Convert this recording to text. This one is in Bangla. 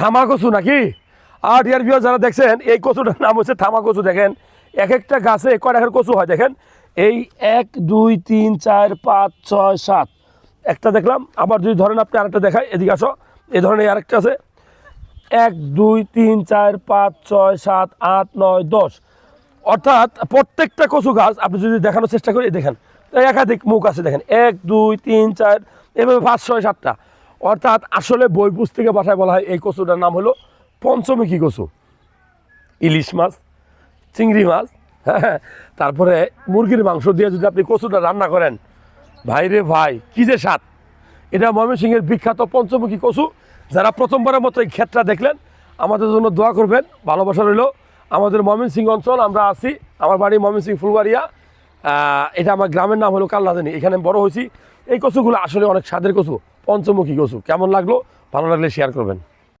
থামা কচু নাকি? আর ইয়ার বিয় যারা দেখছেন, এই কচুটার নাম হচ্ছে থামা কচু দেখেন। এক একটা গাছে কয় টাকার কচু হয়, দেখেন। এই এক, দুই, তিন, চার, পাঁচ, ছয়, সাত। একটা দেখলাম, আবার যদি ধরেন আপনি আরেকটা দেখায় এদিকে আসো। এই ধরনের আরেকটা আছে। এক, দুই, তিন, চার, পাঁচ, ছয়, সাত, আট, নয়, দশ। অর্থাৎ প্রত্যেকটা কচু গাছ আপনি যদি দেখানোর চেষ্টা করি দেখেন, একাধিক মুখ আছে, দেখেন। এক, দুই, তিন, চার, এভাবে পাঁচ, ছয়, সাতটা। অর্থাৎ আসলে বই পুস্তকে ভাষায় বলা হয়, এই কচুটার নাম হলো পঞ্চমুখী কচু। ইলিশ মাছ, চিংড়ি মাছ হ্যাঁ তারপরে মুরগির মাংস দিয়ে যদি আপনি কচুটা রান্না করেন, ভাই রে ভাই, কী যে স্বাদ! এটা ময়মনসিংহের বিখ্যাত পঞ্চমুখী কচু। যারা প্রথমবারের মতো এই ক্ষেতটা দেখলেন, আমাদের জন্য দোয়া করবেন। ভালোবাসা রইল আমাদের ময়মনসিংহ অঞ্চল। আমরা আছি আমার বাড়ি ময়মনসিংহ ফুলবাড়িয়া। এটা আমার গ্রামের নাম হলো কাল্লাদানি এখানে বড় হয়েছি। এই কচুগুলো আসলে অনেক স্বাদের কচু। পঞ্চমুখী কচু কেমন লাগল? ভালো লাগলে শেয়ার করবেন।